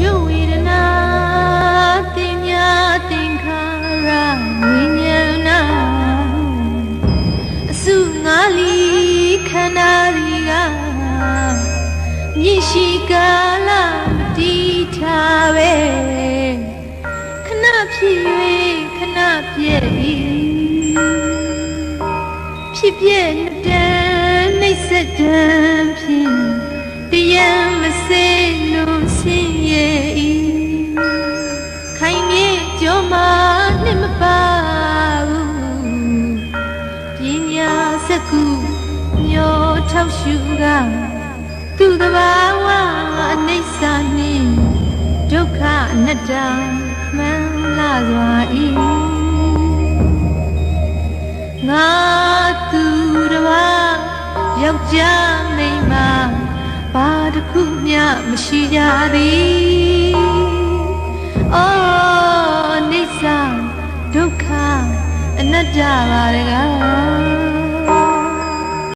ရဝိညာဏနာအစုငါလီခန္ဓာရီကမြင့်ရှိကာလတည်ထားပဲခဏဖြစ်၍ခဏပြည့်၏ဖြစ်ပြည့်နှစ်တန်းနှိမ့်ဆက်တန်းဖြင့် ညာစကုညောထောက်ရှုကသူတဘာဝအနိစ္စနှင့်ဒုက္ခအနတ္တမှန်လာစွာဤငါသူတဘာယောက်ျားမိန်းမဘာတစ်ခုမျှမရှိကြသည်အော်အိဋ္ဌဒုက္ခအနတ္တပါတကား